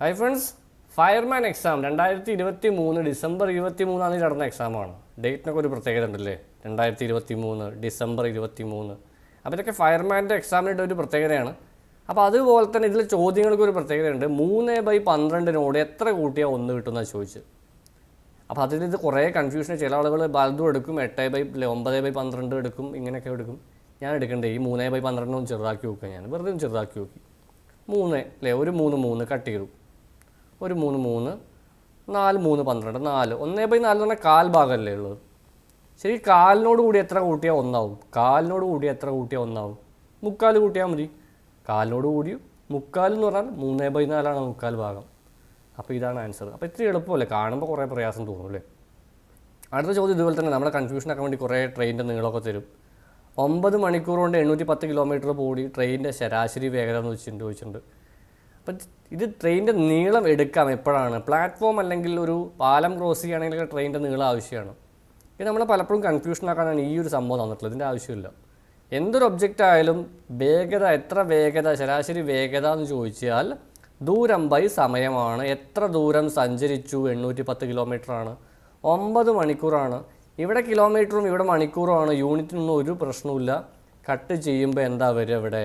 Hi friends fireman exam രണ്ടായിരത്തി ഇരുപത്തി മൂന്ന് ഡിസംബർ ഇരുപത്തി മൂന്നാം തീയതി നടന്ന എക്സാമാണ് ഡേറ്റിനൊക്കെ ഒരു പ്രത്യേകത ഉണ്ടല്ലേ? രണ്ടായിരത്തി ഇരുപത്തി മൂന്ന് ഡിസംബർ ഇരുപത്തി മൂന്ന് അപ്പോൾ ഇതൊക്കെ ഫയർമാന്റെ എക്സാമിന്റെ ഒരു പ്രത്യേകതയാണ്. അപ്പോൾ അതുപോലെ തന്നെ ഇതിലെ ചോദ്യങ്ങൾക്ക് ഒരു പ്രത്യേകതയുണ്ട്. മൂന്ന് ബൈ പന്ത്രണ്ടിനോട് എത്ര കൂട്ടിയാൽ ഒന്ന് കിട്ടുമെന്നാണ് ചോദിച്ചത്. അപ്പോൾ അതിൽ ഇത് കുറേ കൺഫ്യൂഷൻ ചില ആളുകൾ വലുതും എടുക്കും എട്ട് ബൈ അല്ലെ ഒമ്പത് ബൈ പന്ത്രണ്ട് എടുക്കും ഇങ്ങനെയൊക്കെ എടുക്കും. ഞാൻ എടുക്കണ്ടേ? ഈ മൂന്ന് ബൈ പന്ത്രണ്ടൊന്നും ചെറുതാക്കി വെക്കുക ഞാൻ. വെറുതെ ചെറുതാക്കി നോക്കി. മൂന്ന് അല്ലേ ഒരു മൂന്ന് മൂന്ന് കട്ട് ചെയ്തു. ഒരു മൂന്ന് മൂന്ന് നാല് മൂന്ന് പന്ത്രണ്ട് നാല്. ഒന്നേ ബൈ നാല് എന്ന് പറഞ്ഞാൽ കാൽ ഭാഗമല്ലേ ഉള്ളത്. ശരി കാലിനോട് കൂടി എത്ര കൂട്ടിയാൽ ഒന്നാവും. കാലിനോട് കൂടി എത്ര കൂട്ടിയാൽ ഒന്നാവും. മുക്കാൽ കൂട്ടിയാൽ മതി. കാലിനോട് കൂടി മുക്കാൽ എന്ന് പറഞ്ഞാൽ മൂന്നേ ബൈ നാലാണ് മുക്കാൽ ഭാഗം. അപ്പോൾ ഇതാണ് ആൻസർ. അപ്പോൾ ഇത്ര എളുപ്പമല്ലേ? കാണുമ്പോൾ കുറേ പ്രയാസം തോന്നും അല്ലേ? അടുത്ത ചോദ്യം ഇതുപോലെ തന്നെ. നമ്മുടെ കൺഫ്യൂഷനൊക്കെ വേണ്ടി കുറേ ട്രെയിനിന്റെ നീളമൊക്കെ തരും. ഒമ്പത് മണിക്കൂർ കൊണ്ട് എണ്ണൂറ്റി പത്ത് കിലോമീറ്റർ പോടി ട്രെയിനിന്റെ ശരാശരി വേഗത എന്ന് വെച്ചിട്ടുണ്ട് ചോദിച്ചിട്ടുണ്ട്. അപ്പം ഇത് ട്രെയിനിന്റെ നീളം എടുക്കാം എപ്പോഴാണ്? പ്ലാറ്റ്ഫോം അല്ലെങ്കിൽ ഒരു പാലം ക്രോസ് ചെയ്യുകയാണെങ്കിൽ ട്രെയിനിന്റെ നീളം ആവശ്യമാണ്. ഇത് നമ്മൾ പലപ്പോഴും കൺഫ്യൂഷൻ കൺഫ്യൂഷനാക്കാനാണ് ഈ ഒരു സംഭവം തന്നിട്ടുള്ളത്. ഇതിന്റെ ആവശ്യമില്ല. എന്തൊരു ഒബ്ജക്റ്റ് ആയാലും വേഗത എത്ര വേഗത ശരാശരി വേഗത എന്ന് ചോദിച്ചാൽ ദൂരം ബൈ സമയമാണ്. എത്ര ദൂരം സഞ്ചരിച്ചു? എണ്ണൂറ്റി പത്ത് കിലോമീറ്ററാണ് ഒമ്പത് മണിക്കൂറാണ്. ഇവിടെ കിലോമീറ്ററും ഇവിടെ മണിക്കൂറും ആണ്. യൂണിറ്റിനൊന്നും ഒരു പ്രശ്നവുമില്ല. കട്ട് ചെയ്യുമ്പോൾ എന്താ വരിക ഇവിടെ?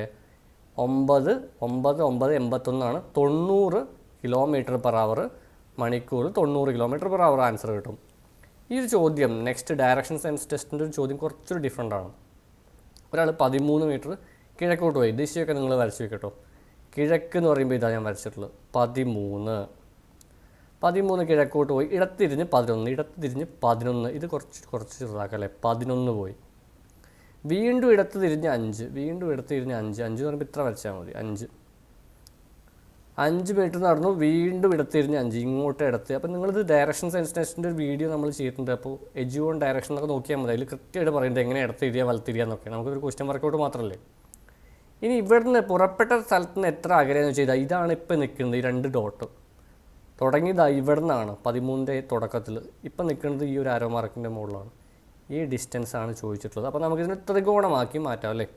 ഒമ്പത് ഒമ്പത് ഒമ്പത് എൺപത്തൊന്നാണ്. തൊണ്ണൂറ് കിലോമീറ്റർ പെർ അവർ മണിക്കൂർ തൊണ്ണൂറ് കിലോമീറ്റർ പെർ അവർ ആൻസർ കിട്ടും. ഈ ഒരു ചോദ്യം നെക്സ്റ്റ് ഡയറക്ഷൻ സയൻസ് ടെസ്റ്റിന്റെ ഒരു ചോദ്യം കുറച്ചൊരു ഡിഫറെന്റ് ആണ്. ഒരാൾ പതിമൂന്ന് മീറ്റർ കിഴക്കോട്ട് പോയി. ദിശയൊക്കെ നിങ്ങൾ വരച്ച് വെക്കട്ടോ കിഴക്ക് എന്ന് പറയുമ്പോൾ ഇതാണ് ഞാൻ വരച്ചിട്ടുള്ളത്. പതിമൂന്ന്. പതിമൂന്ന് കിഴക്കോട്ട് പോയി. ഇടത്തിരിഞ്ഞ് പതിനൊന്ന് ഇടത്തിരിഞ്ഞ് പതിനൊന്ന്. ഇത് കുറച്ച് കുറച്ച് ചെറുതാക്കല്ലേ? പതിനൊന്ന് പോയി. വീണ്ടും ഇടത്ത് തിരിഞ്ഞ് അഞ്ച്. വീണ്ടും ഇടത്ത് തിരിഞ്ഞ് അഞ്ച്. അഞ്ച് എന്ന് പറയുമ്പോൾ ഇത്ര വരച്ചാൽ മതി. അഞ്ച്. അഞ്ച് മീറ്റർ നടന്നു. വീണ്ടും ഇടത്ത് തിരിഞ്ഞ് അഞ്ച്. ഇങ്ങോട്ട് ഇടത്ത് അപ്പം നിങ്ങളിത് ഡയറക്ഷൻ സെൻസിനേഷന്റെ ഒരു വീഡിയോ നമ്മൾ ചെയ്തിട്ടുണ്ട്. അപ്പോൾ എജുവോൺ ഡയറക്ഷൻ എന്നൊക്കെ നോക്കിയാൽ മതി. അതിൽ കൃത്യമായിട്ട് പറയുന്നത് എങ്ങനെ ഇടത്ത് തിരിയാ വലത്തിരിയാ എന്നൊക്കെ. നമുക്കൊരു ക്വസ്റ്റ്യൻ വർക്കൗട്ട് മാത്രമല്ലേ ഇനി ഇവിടുന്ന് പുറപ്പെട്ട സ്ഥലത്ത് നിന്ന് എത്ര അകലെയെന്ന് ചെയ്താൽ ഇതാണ് ഇപ്പോൾ നിൽക്കുന്നത് ഈ രണ്ട് ഡോട്ട് തുടങ്ങിയത് ഇവിടെ നിന്നാണ് പതിമൂന്നിന്റെ തുടക്കത്തിൽ ഇപ്പം നിൽക്കുന്നത് ഈ ഒരു അരോ മാർക്കിന്റെ മുകളിലാണ്. ഈ ഡിസ്റ്റൻസ് ആണ് ചോദിച്ചിട്ടുള്ളത്. അപ്പോൾ നമുക്കിതിനെ ത്രികോണമാക്കി മാറ്റാം അല്ലേ?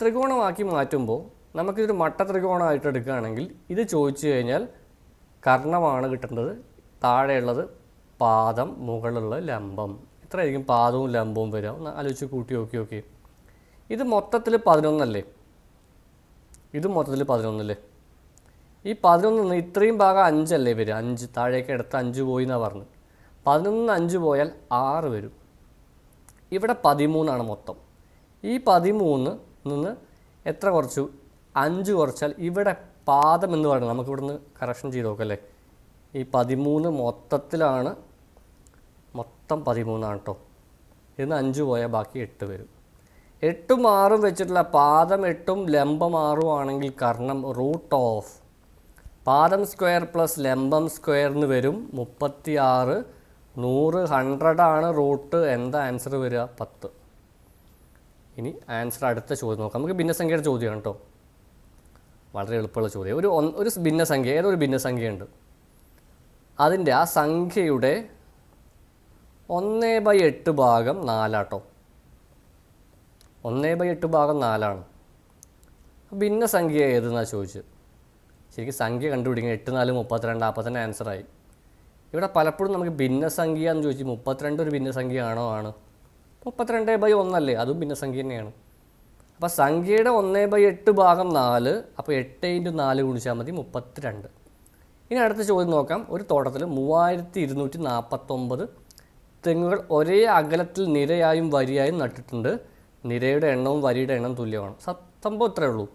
ത്രികോണമാക്കി മാറ്റുമ്പോൾ നമുക്കിതൊരു മട്ട ത്രികോണമായിട്ട് എടുക്കുകയാണെങ്കിൽ ഇത് ചോദിച്ചു കഴിഞ്ഞാൽ കർണമാണ് കിട്ടേണ്ടത് താഴെയുള്ളത് പാദം മുകളിലുള്ള ലംബം. ഇത്രയായിരിക്കും പാദവും ലംബവും വരിക. ഒന്ന് ആലോചിച്ച് കൂട്ടി നോക്കി നോക്കി. ഇത് മൊത്തത്തിൽ പതിനൊന്നല്ലേ? ഇത് മൊത്തത്തിൽ പതിനൊന്നല്ലേ? ഈ പതിനൊന്ന് ഇത്രയും ഭാഗം അഞ്ചല്ലേ വരിക? അഞ്ച്. താഴേക്ക് എടുത്ത് അഞ്ച് പോയി എന്നാണ് പറഞ്ഞത് പതിനൊന്ന് അഞ്ച് പോയാൽ ആറ് വരും. ഇവിടെ പതിമൂന്നാണ് മൊത്തം. ഈ പതിമൂന്ന് നിന്ന് എത്ര കുറച്ചു? അഞ്ച് കുറച്ചാൽ ഇവിടെ പാദം എന്ന് പറയുന്നത് നമുക്കിവിടുന്ന് കറക്ഷൻ ചെയ്ത് നോക്കല്ലേ ഈ പതിമൂന്ന് മൊത്തത്തിലാണ് മൊത്തം പതിമൂന്നാണ് കേട്ടോ ഇന്ന് അഞ്ച് പോയാൽ ബാക്കി എട്ട് വരും. എട്ടും ആറും വെച്ചിട്ടുള്ള പാദം എട്ടും ലംബം ആറും ആണെങ്കിൽ കർണം റൂട്ട് ഓഫ്. പാദം സ്ക്വയർ പ്ലസ് ലംബം സ്ക്വയർ എന്ന് വരും മുപ്പത്തി ആറ് നൂറ് ഹൺഡ്രഡാണ് റൂട്ട് എന്താ ആൻസർ വരിക? പത്ത്. ഇനി ആൻസർ അടുത്ത ചോദ്യം നോക്കാം. നമുക്ക് ഭിന്നസംഖ്യയുടെ ചോദ്യമാണ് കേട്ടോ. വളരെ എളുപ്പമുള്ള ചോദ്യം. ഒരു ഒരു ഭിന്നസംഖ്യ ഏതൊരു ഭിന്നസംഖ്യയുണ്ട് അതിന്റെ ആ സംഖ്യയുടെ ഒന്നേ ബൈ എട്ട് ഭാഗം നാലാട്ടോ. ഒന്നേ ബൈ എട്ട് ഭാഗം നാലാണ്. ഭിന്നസംഖ്യ ഏതെന്നാണ് ചോദിച്ചത്? ശരിക്കും സംഖ്യ കണ്ടുപിടിക്കുക എട്ട് നാല് മുപ്പത്തിരണ്ട് അപ്പം തന്നെ ആൻസറായി ഇവിടെ പലപ്പോഴും നമുക്ക് ഭിന്നസംഖ്യ എന്ന് ചോദിച്ചു മുപ്പത്തിരണ്ട് ഒരു ഭിന്നസംഖ്യ ആണോ. ആണ് മുപ്പത്തിരണ്ട് ബൈ ഒന്നല്ലേ അതും ഭിന്നസംഖ്യ തന്നെയാണ്. അപ്പോൾ സംഖ്യയുടെ ഒന്ന് ബൈ എട്ട് ഭാഗം നാല് അപ്പോൾ എട്ട് ഇന്റു നാല് ഗുണിച്ചാൽ മതി മുപ്പത്തിരണ്ട്. ഇനി അടുത്ത ചോദ്യം നോക്കാം. ഒരു തോട്ടത്തിൽ മൂവായിരത്തി ഇരുന്നൂറ്റി നാൽപ്പത്തൊമ്പത് തെങ്ങുകൾ ഒരേ അകലത്തിൽ നിരയായും വരിയായും നട്ടിട്ടുണ്ട്. നിരയുടെ എണ്ണവും വരിയുടെ എണ്ണവും തുല്യമാണ്. സംഭവം ഇത്രയേ ഉള്ളൂ.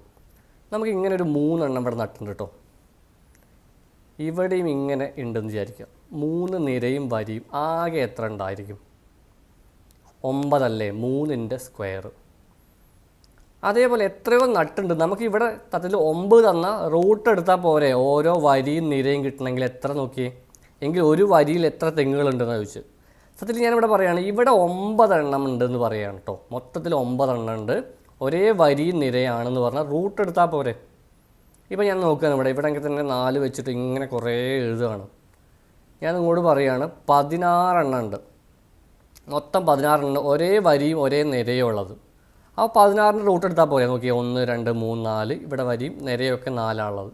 നമുക്ക് ഇങ്ങനെ ഒരു മൂന്നെണ്ണം ഇവിടെ നട്ടിട്ടുണ്ട് കേട്ടോ ഇവിടെയും ഇങ്ങനെ ഉണ്ടെന്ന് വിചാരിക്കുക. മൂന്ന് നിരയും വരിയും ആകെ എത്ര ഉണ്ടായിരിക്കും? ഒമ്പതല്ലേ? മൂന്നിന്റെ സ്ക്വയർ. അതേപോലെ എത്രയോ നട്ടുണ്ട്. നമുക്ക് ഇവിടെ തത്തിൽ ഒമ്പത് തന്ന റൂട്ട് എടുത്താൽ പോരെ? ഓരോ വരിയും നിരയും കിട്ടണമെങ്കിൽ എത്ര നോക്കി എങ്കിൽ ഒരു വരിയിൽ എത്ര തെങ്ങുകളുണ്ടെന്ന് ചോദിച്ചു സത്യത്തിൽ ഞാനിവിടെ പറയുകയാണ് ഇവിടെ ഒമ്പതെണ്ണം ഉണ്ടെന്ന് പറയുകയാണ് കേട്ടോ. മൊത്തത്തിൽ ഒമ്പതെണ്ണം ഉണ്ട്. ഒരേ വരിയും നിരയാണെന്ന് പറഞ്ഞാൽ റൂട്ട് എടുത്താൽ പോരെ? ഇപ്പം ഞാൻ നോക്കുകയാണ് ഇവിടെ. ഇവിടെ തന്നെ നാല് വെച്ചിട്ട് ഇങ്ങനെ കുറേ എഴുതുകയാണ്. ഞാൻ നിങ്ങളോട് പറയുകയാണ് പതിനാറെണ്ണം ഉണ്ട് മൊത്തം പതിനാറെണ്ണം ഒരേ വരിയും ഒരേ നിരയും ഉള്ളത്. ആ പതിനാറിന്റെ റൂട്ട് എടുത്താൽ പോരെ നോക്കിയാൽ ഒന്ന് രണ്ട് മൂന്ന് നാല് ഇവിടെ വരിയും നിരയൊക്കെ നാലാണുള്ളത്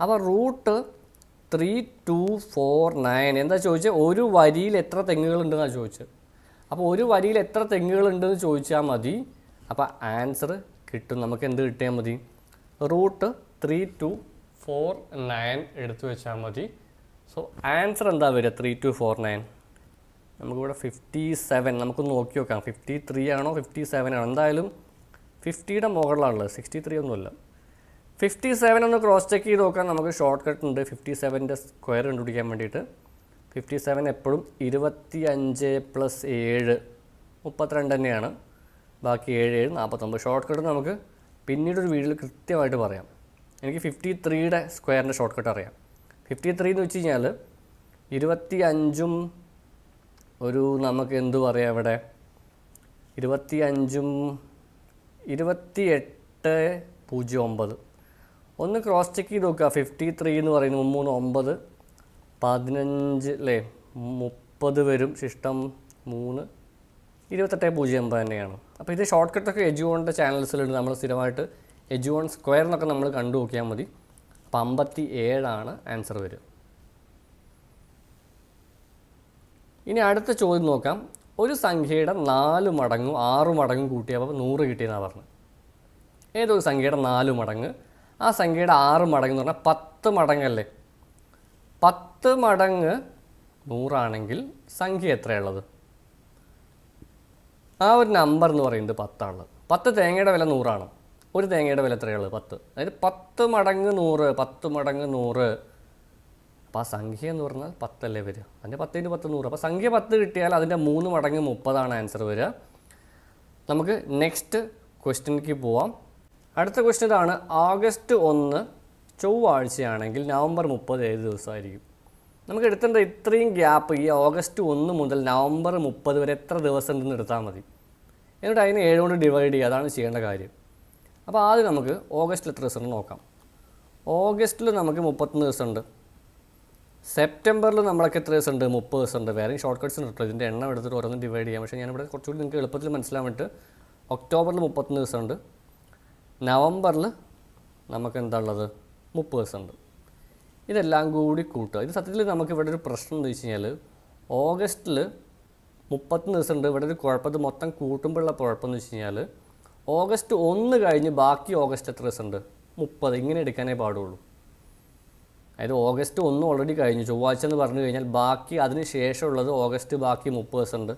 അപ്പോൾ root three two four nine എന്താ ചോദിച്ചാൽ ഒരു വരിയിൽ എത്ര തെങ്ങുകളുണ്ടെന്നാണ് ചോദിച്ചത് അപ്പോൾ ഒരു വരിയിൽ എത്ര തെങ്ങുകളുണ്ടെന്ന് ചോദിച്ചാൽ മതി. അപ്പോൾ ആൻസർ കിട്ടും. നമുക്ക് എന്ത് കിട്ടിയാൽ മതി? Root three two four nine എടുത്തു വെച്ചാൽ മതി. സോ ആൻസർ എന്താ വരിക? ത്രീ ടു ഫോർ നയൻ നമുക്കിവിടെ ഫിഫ്റ്റി സെവൻ നമുക്കൊന്ന് നോക്കി നോക്കാം. ഫിഫ്റ്റി ത്രീ ആണോ ഫിഫ്റ്റി സെവൻ ആണോ? എന്തായാലും ഫിഫ്റ്റിയുടെ മുകളിലാണുള്ളത്. സിക്സ്റ്റി ത്രീ ഒന്നുമില്ല. ഫിഫ്റ്റി സെവൻ ഒന്ന് ക്രോസ് ചെക്ക് ചെയ്ത് നോക്കാം. നമുക്ക് ഷോർട്ട് കട്ട് ഉണ്ട് ഫിഫ്റ്റി സെവന്റെ സ്ക്വയർ കണ്ടുപിടിക്കാൻ വേണ്ടിയിട്ട്. ഫിഫ്റ്റി സെവൻ എപ്പോഴും ഇരുപത്തി അഞ്ച് പ്ലസ് ഏഴ് മുപ്പത്തിരണ്ട് തന്നെയാണ്. ബാക്കി ഏഴ് ഏഴ് നാൽപ്പത്തൊമ്പത് ഷോർട്ട് കട്ട് നമുക്ക് പിന്നീടൊരു വീഡിയോയിൽ കൃത്യമായിട്ട് പറയാം. എനിക്ക് ഫിഫ്റ്റി ത്രീയുടെ സ്ക്വയറിന്റെ ഷോർട്ട് കട്ട് അറിയാം. ഫിഫ്റ്റി ത്രീ എന്ന് വെച്ച് കഴിഞ്ഞാൽ ഇരുപത്തി അഞ്ചും ഒരു നമുക്ക് എന്തു പറയാം ഇവിടെ? ഇരുപത്തി അഞ്ചും ഇരുപത്തി എട്ട് പൂജ്യം ഒമ്പത്. ഒന്ന് ക്രോസ് ചെക്ക് ചെയ്ത് നോക്കുക. ഫിഫ്റ്റി ത്രീ എന്ന് പറയുന്നത് മൂന്ന് ഒമ്പത് പതിനഞ്ച് അല്ലേ മുപ്പത് വരും. ശിഷ്ടം മൂന്ന് ഇരുപത്തെട്ട് പൂജ്യം ഒമ്പത് തന്നെയാണ്. അപ്പോൾ ഇത് ഷോർട്ട് കട്ടൊക്കെ എജുവോണിന്റെ ചാനൽസിലുണ്ട് നമ്മൾ സ്ഥിരമായിട്ട് എജുവോൺ സ്ക്വയർ എന്നൊക്കെ നമ്മൾ കണ്ടു നോക്കിയാൽ മതി. അമ്പത്തി ഏഴാണ് ആൻസർ വരിക. ഇനി അടുത്ത ചോദ്യം നോക്കാം. ഒരു സംഖ്യയുടെ നാല് മടങ്ങും ആറ് മടങ്ങും കൂട്ടിയപ്പോൾ നൂറ് കിട്ടിയെന്നാണ് പറഞ്ഞത്. ഏതൊരു സംഖ്യയുടെ നാല് മടങ്ങ്? ആ സംഖ്യയുടെ ആറ് മടങ്ങ് എന്ന് പറഞ്ഞാൽ പത്ത് മടങ്ങല്ലേ? പത്ത് മടങ്ങ് നൂറാണെങ്കിൽ സംഖ്യ എത്രയുള്ളത് ആ ഒരു നമ്പർ എന്ന് പറയുന്നത് പത്താണുള്ളത്. പത്ത് തേങ്ങയുടെ വില നൂറാണ്. ഒരു തേങ്ങയുടെ വില എത്രയുള്ളൂ പത്ത്. അതായത് പത്ത് മടങ്ങ് നൂറ് പത്ത് മടങ്ങ് നൂറ്. അപ്പോൾ ആ സംഖ്യ എന്ന് പറഞ്ഞാൽ പത്തല്ലേ വരിക? അതിന്റെ പത്തിന്റെ പത്ത് നൂറ്. അപ്പോൾ സംഖ്യ പത്ത് കിട്ടിയാൽ അതിന്റെ മൂന്ന് മടങ്ങ് മുപ്പതാണ് ആൻസർ വരിക. നമുക്ക് നെക്സ്റ്റ് ക്വസ്റ്റ്യനിലേക്ക് പോവാം. അടുത്ത ക്വസ്റ്റ്യൻ ഇതാണ്. ആഗസ്റ്റ് ഒന്ന് ചൊവ്വാഴ്ചയാണെങ്കിൽ നവംബർ മുപ്പത് ഏത് ദിവസമായിരിക്കും? നമുക്ക് എടുത്തേണ്ട ഇത്രയും ഗ്യാപ്പ് ഈ ഓഗസ്റ്റ് ഒന്ന് മുതൽ നവംബർ മുപ്പത് വരെ എത്ര ദിവസം ഉണ്ടെന്ന് എടുത്താൽ മതി. എന്നിട്ട് അതിനെ ഏഴുകൊണ്ട് ഡിവൈഡ് ചെയ്യുക. അതാണ് ചെയ്യേണ്ട കാര്യം. അപ്പോൾ ആദ്യം നമുക്ക് ഓഗസ്റ്റിൽ എത്ര ദിവസം നോക്കാം. ഓഗസ്റ്റിൽ നമുക്ക് മുപ്പത്തൊന്ന് ദിവസമുണ്ട്. സെപ്റ്റംബറിൽ നമ്മളൊക്കെ എത്ര ദിവസം ഉണ്ട് മുപ്പത് ദിവസം ഉണ്ട് വേറെ ഷോർട്ട് കട്ട്സ് ഉണ്ട് ഇതിന്റെ എണ്ണം എടുത്തിട്ട് ഓരോന്നും ഡിവൈഡ് ചെയ്യാം. പക്ഷേ ഞാനിവിടെ കുറച്ചുകൂടി നിങ്ങൾക്ക് എളുപ്പത്തിൽ മനസ്സിലാൻ വേണ്ടിയിട്ട് ഒക്ടോബറിൽ മുപ്പത്തൊന്ന് ദിവസമുണ്ട്. നവംബറിൽ നമുക്ക് എന്താ ഉള്ളത്? മുപ്പത് ദിവസമുണ്ട്. ഇതെല്ലാം കൂടി കൂട്ടുക. ഇത് സത്യത്തിൽ നമുക്ക് ഇവിടെ ഒരു പ്രശ്നം എന്ന് വെച്ച് കഴിഞ്ഞാൽ ഓഗസ്റ്റിൽ മുപ്പത്തൊന്ന് ദിവസമുണ്ട്. ഇവിടെ ഒരു കുഴപ്പം. മൊത്തം കൂട്ടുമ്പോഴുള്ള കുഴപ്പം എന്ന് വെച്ച് കഴിഞ്ഞാൽ ഓഗസ്റ്റ് ഒന്ന് കഴിഞ്ഞ് ബാക്കി ഓഗസ്റ്റ് എത്ര ദിവസം ഉണ്ട് മുപ്പത്. ഇങ്ങനെ എടുക്കാനേ പാടുള്ളൂ. അതായത് ഓഗസ്റ്റ് ഒന്ന് ഓൾറെഡി കഴിഞ്ഞു. ചൊവ്വാഴ്ച എന്ന് പറഞ്ഞു കഴിഞ്ഞാൽ ബാക്കി അതിന് ശേഷമുള്ളത് ഓഗസ്റ്റ് ബാക്കി മുപ്പത് ദിവസം ഉണ്ട്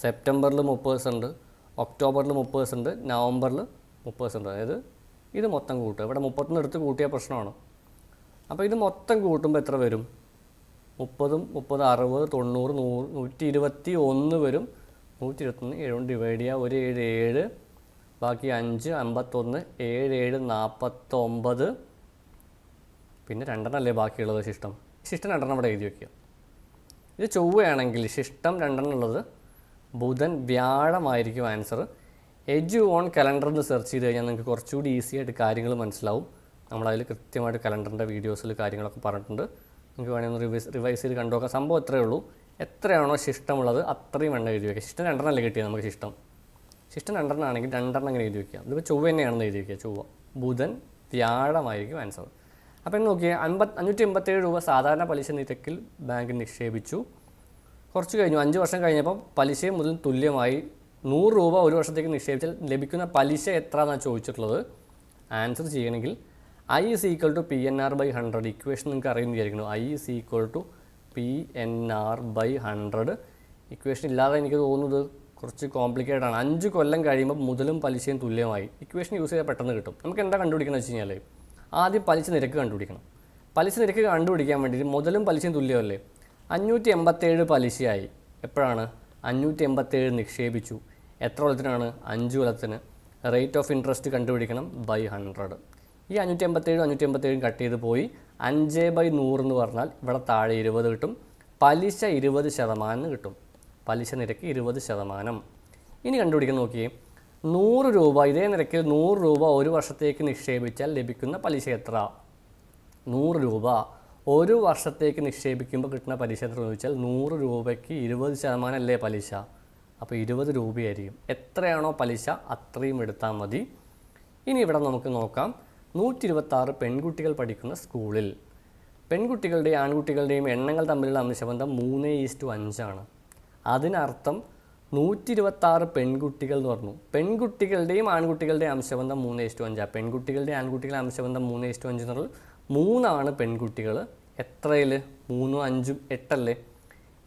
സെപ്റ്റംബറിൽ മുപ്പത് ദിവസം ഉണ്ട് ഒക്ടോബറിൽ മുപ്പത് ദിവസം ഉണ്ട് നവംബറിൽ മുപ്പത് ദിവസം ഉണ്ട് അതായത് ഇത് മൊത്തം കൂട്ടുക. ഇവിടെ മുപ്പത്തൊന്ന് എടുത്ത് കൂട്ടിയ പ്രശ്നമാണ്. അപ്പോൾ ഇത് മൊത്തം കൂട്ടുമ്പോൾ എത്ര വരും? മുപ്പതും മുപ്പത് അറുപത് തൊണ്ണൂറ് നൂറ് നൂറ്റി ഇരുപത്തി ഒന്ന് വരും. നൂറ്റി ഇരുപത്തൊന്ന് ഏഴുകൊണ്ട് ഡിവൈഡ് ചെയ്യുക. ഒരു ഏഴ് ഏഴ് ബാക്കി അഞ്ച് അമ്പത്തൊന്ന് ഏഴ് ഏഴ് നാൽപ്പത്തൊമ്പത് പിന്നെ രണ്ടെണ്ണമല്ലേ ബാക്കിയുള്ളത് ശിഷ്ടം? ശിഷ്ടം രണ്ടെണ്ണം ഇവിടെ എഴുതി വയ്ക്കുക ഇത് ചൊവ്വയാണെങ്കിൽ ശിഷ്ടം രണ്ടെണ്ണം ഉള്ളത് ബുധൻ വ്യാഴമായിരിക്കും ആൻസർ എജ് ഓൺ കലണ്ടർ എന്ന് സെർച്ച് ചെയ്ത് കഴിഞ്ഞാൽ നിങ്ങൾക്ക് കുറച്ചുകൂടി ഈസി ആയിട്ട് കാര്യങ്ങൾ മനസ്സിലാവും. നമ്മളതിൽ കൃത്യമായിട്ട് കലണ്ടറിന്റെ വീഡിയോസിൽ കാര്യങ്ങളൊക്കെ പറഞ്ഞിട്ടുണ്ട്. നിങ്ങൾക്ക് വേണമെങ്കിൽ റിവൈസ് റിവൈസ് ചെയ്ത് കണ്ടുനോക്കാം. സംഭവം എത്രയേ ഉള്ളൂ. എത്രയാണോ ശിഷ്ടമുള്ളത് അത്രയും എണ്ണം എഴുതി വയ്ക്കുക ശിഷ്ടം രണ്ടെണ്ണമല്ലേ കിട്ടിയത് നമുക്ക് ശിഷ്ടം? ശിഷ്ടം രണ്ടെണ്ണം ആണെങ്കിൽ രണ്ടെണ്ണം ഇങ്ങനെ എഴുതി വയ്ക്കുക ഇതിപ്പോൾ ചൊവ്വ തന്നെയാണെന്ന് എഴുതി വയ്ക്കുക ചൊവ്വ. ബുധൻ വ്യാഴമായിരിക്കും ആൻസർ അപ്പോൾ ഇന്ന് നോക്കിയാൽ അൻപത് അഞ്ഞൂറ്റി എൺപത്തേഴ് രൂപ സാധാരണ പലിശ നിരക്കിൽ ബാങ്ക് നിക്ഷേപിച്ചു. കുറച്ച് കഴിഞ്ഞു. അഞ്ച് വർഷം കഴിഞ്ഞപ്പോൾ പലിശ മുതൽ തുല്യമായി. നൂറ് രൂപ ഒരു വർഷത്തേക്ക് നിക്ഷേപിച്ചാൽ ലഭിക്കുന്ന പലിശ എത്രയെന്നാണ് ചോദിച്ചിട്ടുള്ളത്? ആൻസർ ചെയ്യണമെങ്കിൽ I is equal to P N R by hundred equation നിങ്ങൾക്ക് അറിയുമെന്ന് വിചാരിക്കുന്നു. I is equal to P N R by hundred equation ഇല്ലാതെ എനിക്ക് തോന്നുന്നത് കുറച്ച് കോംപ്ലിക്കേറ്റഡ് ആണ്. അഞ്ച് കൊല്ലം കഴിയുമ്പോൾ മുതലും പലിശയും തുല്യമായി. ഇക്വേഷൻ യൂസ് ചെയ്താൽ പെട്ടെന്ന് കിട്ടും. നമുക്ക് എന്താ കണ്ടുപിടിക്കുന്നത് വെച്ച് കഴിഞ്ഞാൽ ആദ്യം പലിശ നിരക്ക് കണ്ടുപിടിക്കണം. പലിശ നിരക്ക് കണ്ടുപിടിക്കാൻ വേണ്ടിയിട്ട് മുതലും പലിശയും തുല്യമല്ലേ? അഞ്ഞൂറ്റി എൺപത്തേഴ് പലിശയായി. എപ്പോഴാണ്? അഞ്ഞൂറ്റി എൺപത്തേഴ് നിക്ഷേപിച്ചു. എത്ര കൊല്ലത്തിനാണ്? അഞ്ച് കൊല്ലത്തിന്. റേറ്റ് ഓഫ് ഇൻട്രസ്റ്റ് കണ്ടുപിടിക്കണം ബൈ ഹൺഡ്രഡ് ഈ അഞ്ഞൂറ്റി എൺപത്തേഴും അഞ്ഞൂറ്റി എൺപത്തേഴും കട്ട് ചെയ്ത് പോയി അഞ്ച് ബൈ നൂറ് എന്ന് പറഞ്ഞാൽ ഇവിടെ താഴെ ഇരുപത് കിട്ടും. പലിശ ഇരുപത് ശതമാനം കിട്ടും. പലിശ നിരക്ക് ഇരുപത് ശതമാനം. ഇനി കണ്ടുപിടിക്കാൻ നോക്കിയേ. നൂറ് രൂപ ഇതേ നിരക്കിൽ നൂറ് രൂപ ഒരു വർഷത്തേക്ക് നിക്ഷേപിച്ചാൽ ലഭിക്കുന്ന പലിശ എത്ര? നൂറ് രൂപ. ഒരു വർഷത്തേക്ക് നിക്ഷേപിക്കുമ്പോൾ കിട്ടുന്ന പലിശ എത്ര ചോദിച്ചാൽ നൂറ് രൂപയ്ക്ക് ഇരുപത് ശതമാനം അല്ലേ പലിശ? അപ്പോൾ ഇരുപത് രൂപയായിരിക്കും. എത്രയാണോ പലിശ അത്രയും എടുത്താൽ മതി. ഇനി ഇവിടെ നമുക്ക് നോക്കാം. നൂറ്റി ഇരുപത്താറ് പെൺകുട്ടികൾ പഠിക്കുന്ന സ്കൂളിൽ. പെൺകുട്ടികളുടെയും ആൺകുട്ടികളുടെയും എണ്ണങ്ങൾ തമ്മിലുള്ള അംശബന്ധം മൂന്ന് ഈസ്റ്റു അഞ്ചാണ്. അതിനർത്ഥം നൂറ്റി ഇരുപത്താറ് പെൺകുട്ടികൾ എന്ന് പറഞ്ഞു. പെൺകുട്ടികളുടെയും ആൺകുട്ടികളുടെയും അംശബന്ധം മൂന്ന് ഈസ്റ്റു അഞ്ചാണ് പെൺകുട്ടികളുടെയും ആൺകുട്ടികളുടെ അംശബന്ധം മൂന്ന് ഈസ്റ്റു അഞ്ച് എന്ന് പറഞ്ഞാൽ മൂന്നാണ് പെൺകുട്ടികൾ എത്രയിൽ മൂന്നും അഞ്ചും എട്ടല്ലേ?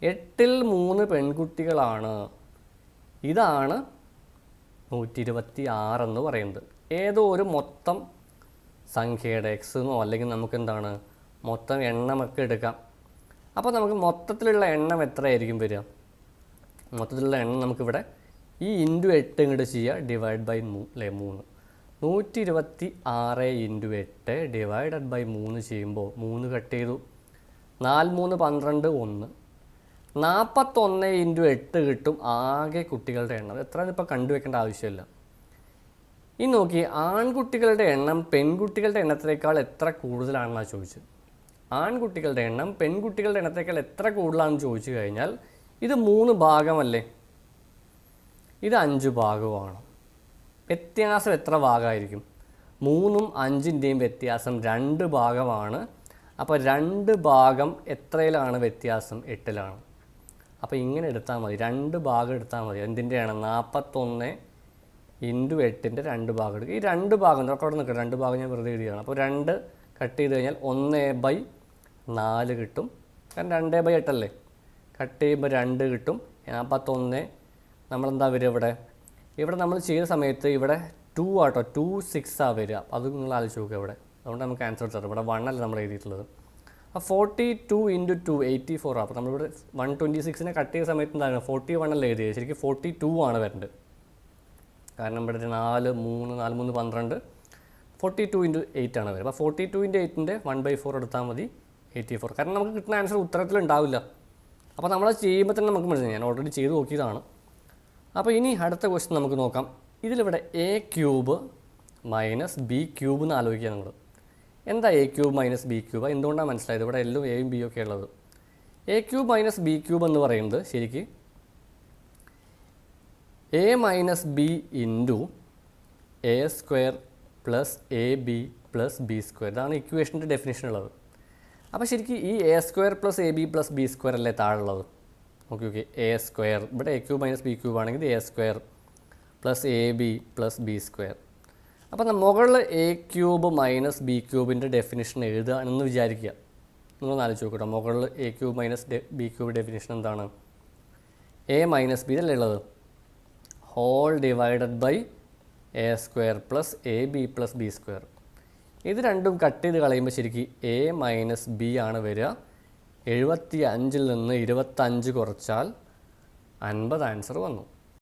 എട്ടിൽ മൂന്ന് പെൺകുട്ടികളാണ്. ഇതാണ് നൂറ്റി ഇരുപത്തി ആറെന്ന് പറയുന്നത്. ഏതോ ഒരു മൊത്തം സംഖ്യയുടെ എക്സ് എന്നോ അല്ലെങ്കിൽ നമുക്ക് എന്താണ്? മൊത്തം എണ്ണമൊക്കെ എടുക്കാം. അപ്പോൾ നമുക്ക് മൊത്തത്തിലുള്ള എണ്ണം എത്രയായിരിക്കും വരിക? മൊത്തത്തിലുള്ള എണ്ണം നമുക്കിവിടെ ഈ ഇന്റു എട്ട് ഇങ്ങോട്ട് ചെയ്യുക ഡിവൈഡ് ബൈ മൂ അല്ലേ മൂന്ന്. നൂറ്റി ഇരുപത്തി ആറ് ഇന്റു എട്ട് ഡിവൈഡഡ് ബൈ മൂന്ന് ചെയ്യുമ്പോൾ മൂന്ന് കട്ട് ചെയ്തു. നാല് മൂന്ന് പന്ത്രണ്ട് ഒന്ന്. നാൽപ്പത്തൊന്ന് ഇന്റു എട്ട് കിട്ടും ആകെ കുട്ടികളുടെ എണ്ണം. എത്ര ഇപ്പോൾ കണ്ടുവെക്കേണ്ട ആവശ്യമില്ല. ഇനി നോക്കി ആൺകുട്ടികളുടെ എണ്ണം പെൺകുട്ടികളുടെ എണ്ണത്തിനേക്കാൾ എത്ര കൂടുതലാണെന്നാണ് ചോദിച്ചത്. ആൺകുട്ടികളുടെ എണ്ണം പെൺകുട്ടികളുടെ എണ്ണത്തേക്കാൾ എത്ര കൂടുതലാണെന്ന് ചോദിച്ചു കഴിഞ്ഞാൽ ഇത് മൂന്ന് ഭാഗമല്ലേ? ഇത് അഞ്ച് ഭാഗമാണ്. വ്യത്യാസം എത്ര ഭാഗമായിരിക്കും? മൂന്നും അഞ്ചിന്റെയും വ്യത്യാസം രണ്ട് ഭാഗമാണ്. അപ്പോൾ രണ്ട് ഭാഗം എത്രയിലാണ് വ്യത്യാസം? എട്ടിലാണ്. അപ്പോൾ ഇങ്ങനെ എടുത്താൽ മതി. രണ്ട് ഭാഗം എടുത്താൽ മതി. എന്തിന്റെയാണ് നാൽപ്പത്തൊന്ന് ഇന്റു എട്ടിന്റെ രണ്ട് ഭാഗം എടുക്കുക. ഈ രണ്ട് ഭാഗം അവിടെ നിൽക്കുക രണ്ട് ഭാഗം ഞാൻ വെറുതെ എഴുതിയാണ് അപ്പോൾ രണ്ട് കട്ട് ചെയ്ത് കഴിഞ്ഞാൽ ഒന്ന് ബൈ നാല് കിട്ടും. കാരണം രണ്ട് ബൈ എട്ടല്ലേ? കട്ട് ചെയ്യുമ്പോൾ രണ്ട് കിട്ടും. നാൽപ്പത്തൊന്ന് നമ്മളെന്താ വരിക ഇവിടെ? ഇവിടെ നമ്മൾ ചെയ്യുന്ന സമയത്ത് ഇവിടെ ടു ആട്ടോ ടു സിക്സ് ആ വരിക. അത് നിങ്ങൾ ആലോചിച്ച് നോക്കുക ഇവിടെ. അതുകൊണ്ട് നമുക്ക് ആൻസർ തരും. ഇവിടെ വൺ അല്ല നമ്മൾ എഴുതിയിട്ടുള്ളത്. ആ forty two into two eighty four അപ്പോൾ നമ്മളിവിടെ വൺ ട്വന്റി സിക്സിനെ കട്ട് ചെയ്ത സമയത്ത് എന്താണ്? ഫോർട്ടി വൺ അല്ല എഴുതിയത്? ശരിക്കും ഫോർട്ടി ടു ആണ് വരേണ്ടത്. കാരണം ഇവിടെ ഒരു നാല് മൂന്ന് നാല് മൂന്ന് പന്ത്രണ്ട്. ഫോർട്ടി ടു ഇന്റു എയ്റ്റ് ആണ് വരുന്നത് അപ്പോൾ ഫോർട്ടി ടു ഇന്റു എയ്റ്റിന്റെ വൺ ബൈ ഫോർ എടുത്താൽ മതി. എയ്റ്റി ഫോർ കാരണം നമുക്ക് കിട്ടുന്ന ആൻസർ ഉത്തരത്തിൽ ഉണ്ടാവില്ല. അപ്പോൾ നമ്മൾ ചെയ്യുമ്പോൾ തന്നെ നമുക്ക് മനസ്സിലായി. ഞാൻ ഓൾറെഡി ചെയ്ത് നോക്കിയതാണ്. അപ്പോൾ ഇനി അടുത്ത ക്വസ്റ്റ്യൻ നമുക്ക് നോക്കാം. ഇതിലിവിടെ A cube minus B cube എന്ന് ആലോചിക്കുക നമ്മൾ. എന്താ A cube minus B cube എന്തുകൊണ്ടാണ് മനസ്സിലായത്? ഇവിടെ എല്ലും എയും ബിയും ഒക്കെ ഉള്ളത്. A cube minus B cube എന്ന് പറയുന്നത് ശരിക്ക് A minus B into A square plus A B plus B square ഇതാണ് ഇക്വേഷന്റെ ഡെഫിനേഷൻ ഉള്ളത്. അപ്പോൾ ശരിക്കും ഈ A square plus A B plus B square അല്ലേ താഴെയുള്ളത്? ഓക്കെ ഓക്കെ എ സ്ക്വയർ ഇവിടെ A cube minus B cube ആണെങ്കിൽ A square plus A B plus B square അപ്പം മുകളിൽ എ ക്യൂബ് മൈനസ് ബി ക്യൂബിന്റെ ഡെഫിനിഷൻ എഴുതുകയാണെന്ന് വിചാരിക്കുക. നിങ്ങളൊന്ന് ആലോചിച്ച് നോക്കട്ടോ മുകളിൽ A cube minus B cube definition എന്താണ്? എ മൈനസ് ബി അല്ലേ ഉള്ളത്? Whole divided by A square plus A B plus B square ഇത് രണ്ടും കട്ട് ചെയ്ത് കളയുമ്പോൾ ശരിക്കും എ മൈനസ് ബി ആണ് വരിക. എഴുപത്തി അഞ്ചിൽ നിന്ന് ഇരുപത്തഞ്ച് കുറച്ചാൽ അൻപത് ആൻസർ വന്നു.